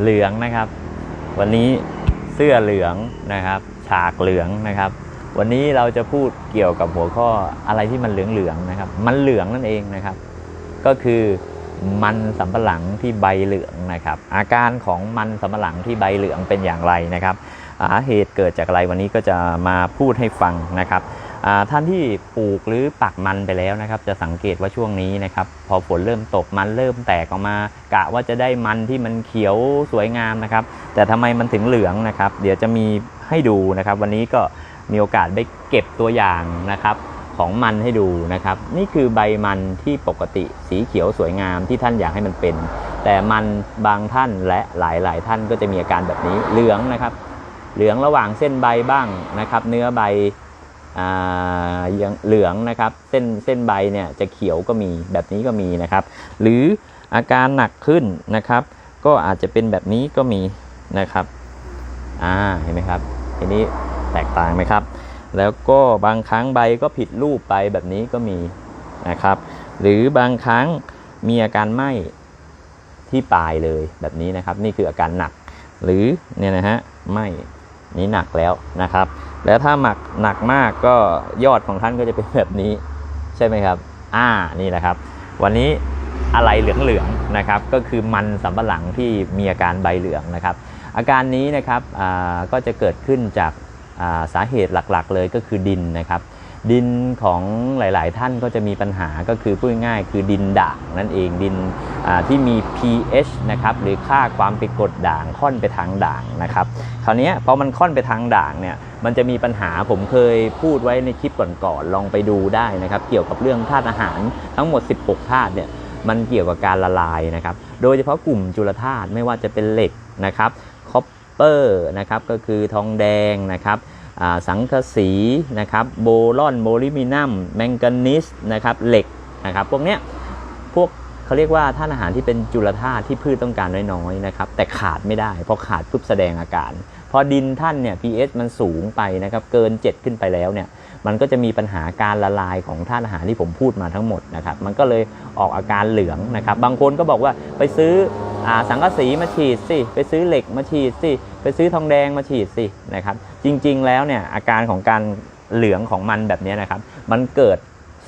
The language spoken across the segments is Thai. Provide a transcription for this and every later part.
เหลืองนะครับ วันนี้เสื้อเหลืองนะครับ ฉากเหลืองนะครับ วันนี้เราจะพูดเกี่ยวกับหัวข้ออะไรที่มันเหลืองๆนะครับ มันเหลืองนั่นเองนะครับ ก็คือมันสำปะหลังที่ใบเหลืองนะครับ อาการของมันสำปะหลังที่ใบเหลืองเป็นอย่างไรนะครับสาเหตุเกิดจากอะไรวันนี้ก็จะมาพูดให้ฟังนะครับ ท่านที่ปลูกหรือปักมันไปแล้วนะครับ จะสังเกตว่าช่วงนี้นะครับ พอฝนเริ่มตกมันเริ่มแตกออกมา กะว่าจะได้มันที่มันเขียวสวยงามนะครับ แต่ทำไมมันถึงเหลืองนะครับ เดี๋ยวจะมีให้ดูนะครับ วันนี้ก็มีโอกาสได้เก็บตัวอย่างนะครับของมันให้ดูนะครับ นี่คือใบมันที่ปกติสีเขียวสวยงามที่ท่านอยากให้มันเป็น แต่มันบางท่านและหลายๆ ท่านก็จะมีอาการแบบนี้เหลืองนะครับ เหลืองระหว่างเส้นใบบ้างนะครับ เนื้อใบ เหลืองนะครับ เส้นเส้นใบเนี่ยจะเขียวก็มีแบบนี้ก็มีนะครับ หรืออาการหนักขึ้นนะครับ ก็อาจจะเป็นแบบนี้ก็มีนะครับอ่าเห็นไหมครับทีนี้แตกต่างไหมครับ แล้วก็บางครั้งใบก็ผิดรูปไปแบบนี้ก็มีนะครับ หรือบางครั้งมีอาการไหม้ที่ปลายเลยแบบนี้นะครับ นี่คืออาการหนัก หรือเนี่ยนะฮะไหม้นี้หนักแล้วนะครับ แล้วถ้าหมักหนักมากก็ยอดของท่านก็จะเป็นแบบนี้ใช่ไหมครับ อ่านี่แหละครับ วันนี้อะไรเหลืองๆนะครับ ก็คือมันสำปะหลังที่มีอาการใบเหลืองนะครับ อาการนี้นะครับก็จะเกิดขึ้นจากาสาเหตุหลักๆ เลยก็คือดินนะครับ ดินของหลาย ๆ ท่านก็จะมีปัญหาก็คือพูดง่ายคือดินด่างนั่นเองดินที่มี pH นะครับหรือค่าความเป็นกรดด่างค่อนไปทางด่างนะครับคราวนี้พอมันค่อนไปทางด่างเนี่ยมันจะมีปัญหาผมเคยพูดไว้ในคลิปก่อนๆลองไปดูได้นะครับ เกี่ยวกับเรื่องธาตุอาหารทั้งหมด 16ธาตุเนี่ยมันเกี่ยวกับการละลายนะครับ โดยเฉพาะกลุ่มจุลธาตุไม่ว่าจะเป็นเหล็กนะครับคอปเปอร์นะครับก็คือทองแดงนะครับ สังกะสีนะครับโบรอนโมลิมินัมแมงกานีสนะครับเหล็กนะครับพวกเนี้ยพวกเขาเรียกว่าธาตุอาหารที่เป็นจุลธาตุที่พืชต้องการน้อยๆนะครับแต่ขาดไม่ได้พอขาดปุ๊บแสดงอาการ พอดินท่านเนี่ย pH มันสูงไปนะครับเกิน 7 ขึ้นไปแล้วเนี่ยมันก็จะมีปัญหาการละลายของธาตุอาหารที่ผมพูดมาทั้งหมดนะครับมันก็เลยออกอาการเหลืองนะครับบางคนก็บอกว่าไปซื้ออาสังกะสีมาฉีดสิไปซื้อเหล็กมาฉีดสิ ซื้อทองแดงมาฉีดสินะครับ จริงๆแล้วเนี่ยอาการของการเหลืองของมันแบบนี้นะครับ มันเกิด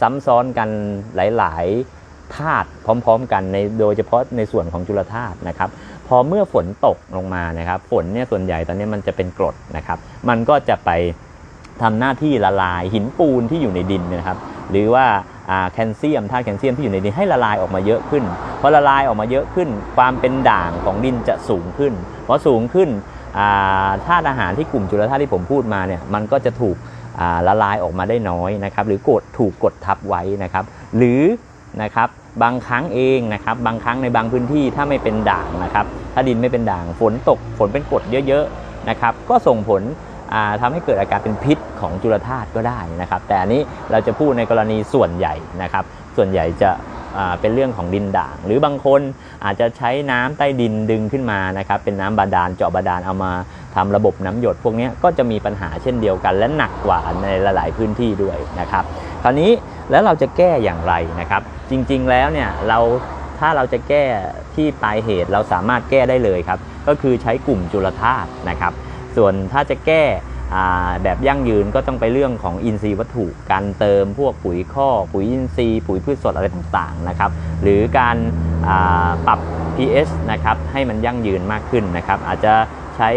ซ้ำซ้อนกันหลายๆธาตุพร้อมๆ กันในโดยเฉพาะในส่วนของจุลธาตุนะครับ พอเมื่อฝนตกลงมานะครับ ฝนเนี่ยส่วนใหญ่ตอนนี้มันจะเป็นกรดนะครับ มันก็จะไปทำหน้าที่ละลายหินปูนที่อยู่ในดินนะครับ หรือว่าแคลเซียมธาตุแคลเซียมที่อยู่ในดินให้ละลายออกมาเยอะขึ้นพอละลายออกมาเยอะขึ้น ความเป็นด่างของดินจะสูงขึ้นพอสูงขึ้น ธาตุอาหารที่กลุ่มจุลธาตุที่ผมพูดมาเนี่ยมันก็จะถูกละลายออกมาได้น้อยนะครับหรือกดถูกกดทับไว้นะครับ หรือนะครับบางครั้งเองนะครับบางครั้งในบางพื้นที่ถ้าไม่เป็นด่างนะครับ ถ้าดินไม่เป็นด่างฝนตกฝนเป็นกรดเยอะๆนะครับก็ส่งผลอ่าทำให้เกิดอาการเป็นพิษของจุลธาตุก็ได้นะครับ แต่อันนี้เราจะพูดในกรณีส่วนใหญ่นะครับ ส่วนใหญ่จะ เป็นเรื่องของดินด่าง หรือบางคนอาจจะใช้น้ำใต้ดินดึงขึ้นมานะครับเป็นน้ำบาดาลเจาะบาดาลเอามาทำระบบน้ำหยด พวกนี้ก็จะมีปัญหาเช่นเดียวกัน และหนักกว่าในหลายๆพื้นที่ด้วยนะครับคราวนี้แล้วเราจะแก้อย่างไรนะครับ จริงๆแล้วเนี่ยเราถ้าเราจะแก้ที่ปลายเหตุเราสามารถแก้ได้เลยครับ ก็คือใช้กลุ่มจุลธาตุนะครับ ส่วนถ้าจะแก้อ่ แบบยั่งยืนก็ต้องไปเรื่องของอินทรีย์วัตถุการเติมพวกปุ๋ยข้อปุ๋ยอินทรีย์ปุ๋ยพืชสดอะไรต่างๆนะครับหรือการาปรับ pH นะครับให้มันยั่งยืนมากขึ้นนะครับอาจจะใช้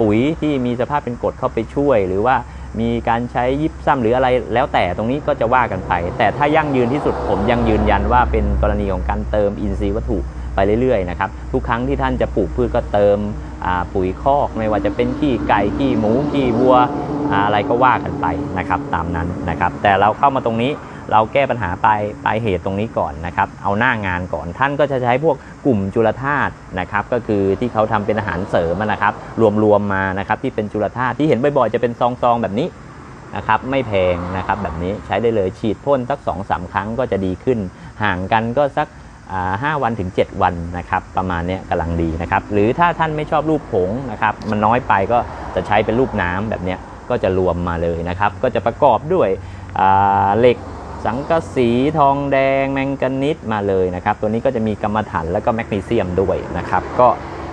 ปุ๋ยที่มีสภาพเป็นกรดเข้าไปช่วย หรือว่ามีการใช้ยิบซ้ำหรืออะไรแล้วแต่ตรงนี้ก็จะว่ากันไป แต่ถ้ายั่งยืนที่สุดผมยังยืนยันว่าเป็นกรณีของการเติมอินทรีย์วัตถุไปเรื่อยๆนะครับทุกครั้งที่ท่านจะปลูกพืชก็เติม ปุ๋ยคอกไม่ว่าจะเป็นขี้ไก่ขี้หมูขี้วัวอะไรก็ว่ากันไปนะครับตามนั้นนะครับ แต่เราเข้ามาตรงนี้เราแก้ปัญหาปลายปลายเหตุตรงนี้ก่อนนะครับ เอาหน้างานก่อนท่านก็จะใช้พวกกลุ่มจุลธาตุนะครับ ก็คือที่เขาทำเป็นอาหารเสริมนะครับ รวมๆมานะครับที่เป็นจุลธาตุที่เห็นบ่อยๆจะเป็นซองๆแบบนี้นะครับไม่แพงนะครับแบบนี้ใช้ได้เลยฉีดพ่นสัก2อสาครั้งก็จะดีขึ้น ห่างกันก็สัก 5วันถึง 7 วันนะครับประมาณเนี้ยกำลังดีนะครับหรือถ้าท่านไม่ชอบรูปผงนะครับมันน้อยไปก็จะใช้เป็นรูปน้ำแบบเนี้ยก็จะรวมมาเลยนะครับก็จะประกอบด้วยอ่าเหล็กสังกะสีทองแดงแมงกานิสมาเลยนะครับตัวนี้ก็จะมีกรรมฐานแล้วก็แมกนีเซียมด้วยนะครับก็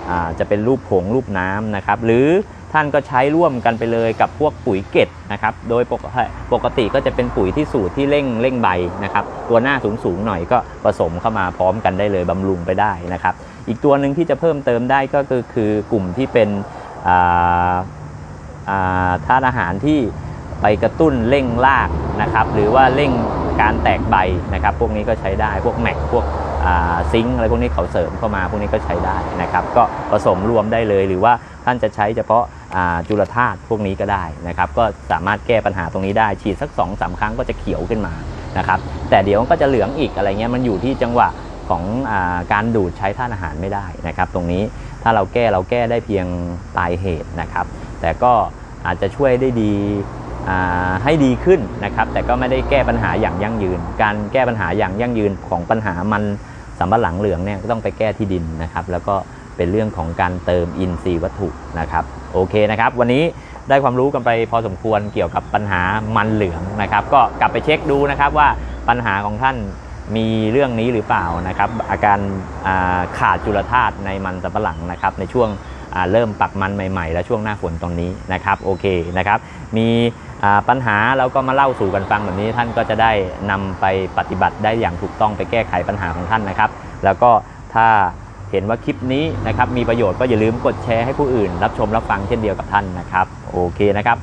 อ่าจะเป็นรูปผงรูปน้ำนะครับหรือ ท่านก็ใช้ร่วมกันไปเลยกับพวกปุ๋ยเกล็ดนะครับ โดยปกติปกติก็จะเป็นปุ๋ยที่สูตรที่เร่งเร่งใบนะครับ ตัวหน้าสูงสูงหน่อยก็ผสมเข้ามาพร้อมกันได้เลยบำรุงไปได้นะครับ อีกตัวหนึ่งที่จะเพิ่มเติมได้ก็คือคือกลุ่มที่เป็นอาอ่าธาตุอาหารที่ไปกระตุ้นเร่งรากนะครับ หรือว่าเร่งการแตกใบนะครับ พวกนี้ก็ใช้ได้พวกแม็กพวกซิงอะไรพวกนี้เขาเสริมเข้ามาพวกนี้ก็ใช้ได้นะครับ ก็ผสมรวมได้เลยหรือว่าท่านจะใช้เฉพาะ จุลธาตุพวกนี้ก็ได้นะครับก็สามารถแก้ปัญหาตรงนี้ได้ฉีดสัก2อสาครั้งก็จะเขียวขึ้นมานะครับแต่เดี๋ยวก็จะเหลืองอีกอะไรเงี้ยมันอยู่ที่จังหวะของอการดูดใช้ธาตุอาหารไม่ได้นะครับตรงนี้ถ้าเราแก้เราแก้ได้เพียงปลายเหตุนะครับ แต่ก็อาจจะช่วยได้ดีให้ดีขึ้นนะครับแต่ก็ไม่ได้แก้ปัญหาอย่างยั่งยืน การแก้ปัญหาอย่างยั่งยืนของปัญหามันสำปะหลังเหลืองเนี่ยก็ต้องไปแก้ที่ดินนะครับแล้วก็ เป็นเรื่องของการเติมอินทรีย์วัตถุนะครับโอเคนะครับ วันนี้ได้ความรู้กันไปพอสมควรเกี่ยวกับปัญหามันเหลืองนะครับ ก็กลับไปเช็คดูนะครับว่าปัญหาของท่านมีเรื่องนี้หรือเปล่านะครับ อาการาขาดจุลธาตุในมันสำปะหลังนะครับ ในช่วงเริ่มปักมันใหม่ ๆ และช่วงหน้าฝนตรงนี้นะครับโอเคนะครับ มีปัญหาเราก็มาเล่าสู่กันฟังแบบนี้ท่านก็จะได้นำไปปฏิบัติได้อย่างถูกต้องไปแก้ไขปัญหาของท่านนะครับ แล้วก็ถ้า เห็นว่าคลิปนี้นะครับมีประโยชน์ก็อย่าลืมกดแชร์ให้ผู้อื่น รับชมรับฟังเช่นเดียวกับท่านนะครับ โอเคนะครับ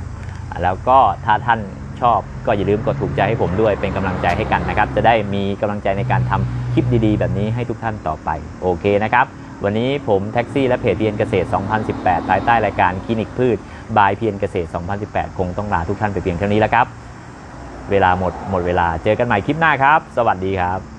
แล้วก็ถ้าท่านชอบก็อย่าลืมกดถูกใจให้ผมด้วยเป็นกำลังใจให้กันนะครับ จะได้มีกำลังใจในการทำคลิปดีๆ แบบนี้ให้ทุกท่านต่อไป โอเคนะครับ วันนี้ผมแท็กซี่และเพจเพียนเกษตร 2018 ภายใต้รายการคลินิกพืช บายเพียนเกษตร 2018 คงต้องลาทุกท่านไปเพียงเท่านี้แล้วครับ เวลาหมดหมดเวลาเจอกันใหม่คลิปหน้าครับ สวัสดีครับ